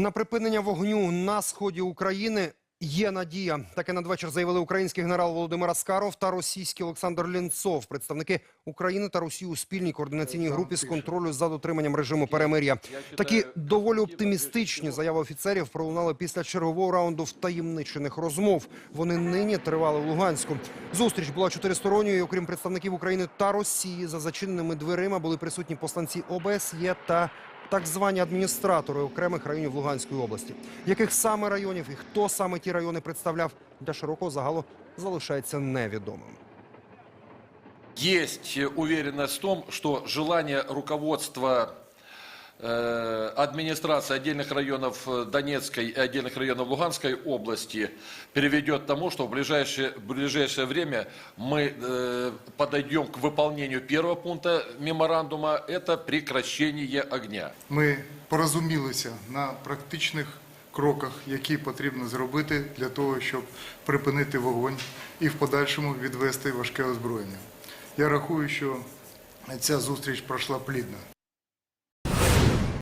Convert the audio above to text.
На припинення вогню на сході України є надія. Таке надвечір заявили український генерал Володимир Аскаров та російський Олександр Лінцов, представники України та Росії у спільній координаційній групі з контролю за дотриманням режиму перемир'я. Такі доволі оптимістичні заяви офіцерів пролунали після чергового раунду втаємничених розмов. Вони нині тривали в Луганську. Зустріч була чотиристоронньою. і, Окрім представників України та Росії, за зачиненими дверима були присутні посланці ОБСЄ та так звані адміністратори окремих районів Луганської області. Яких саме районів і хто саме ті райони представляв для широкого загалу залишається невідомим. Есть э, уверенность в том, что желание руководства э, администрации отдельных районов э, Донецкой и отдельных районов Луганской области приведет к тому, что в ближайшее, в ближайшее время мы э, подойдем к выполнению первого пункта меморандума, это прекращение огня. Ми порозумілися на практичних кроках, які потрібно зробити для того, щоб припинити вогонь і в подальшому відвести важке озброєння. Я рахую, що ця зустріч пройшла плідно.